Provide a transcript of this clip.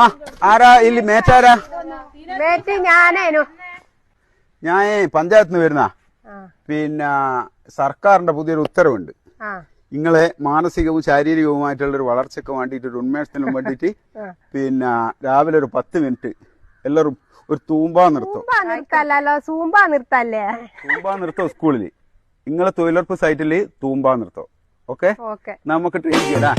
ആ ആരാ? ഇല്ല മേച്ചാരാ? മേറ്റ് ഞാനേനു. ഞാൻ പഞ്ചായത്തിന് വരുന്ന. പിന്നെ സർക്കാരിന്റെ പുതിയൊരു ഉത്തരവുണ്ട്. നിങ്ങളെ മാനസികവും ശാരീരികവുമായിട്ടുള്ള ഒരു വളർച്ചയ്ക്ക് വേണ്ടിയിട്ട് ഒരു ഉന്മേഷത്തിനും വേണ്ടിയിട്ട് പിന്നെ രാവിലെ ഒരു പത്ത് മിനിറ്റ് എല്ലാവരും ഒരു തൂമ്പാ നിർത്തും. സൂമ്പ നിർത്തല്ലേ? തൂമ്പാ നൃത്തം സ്കൂളിൽ നിങ്ങളെ തൊഴിലുറപ്പ് സൈറ്റിൽ തൂമ്പാ നൃത്തം ഓക്കെ? ഓക്കെ. നമുക്ക് ട്രെയിൻ ചെയ്യടാ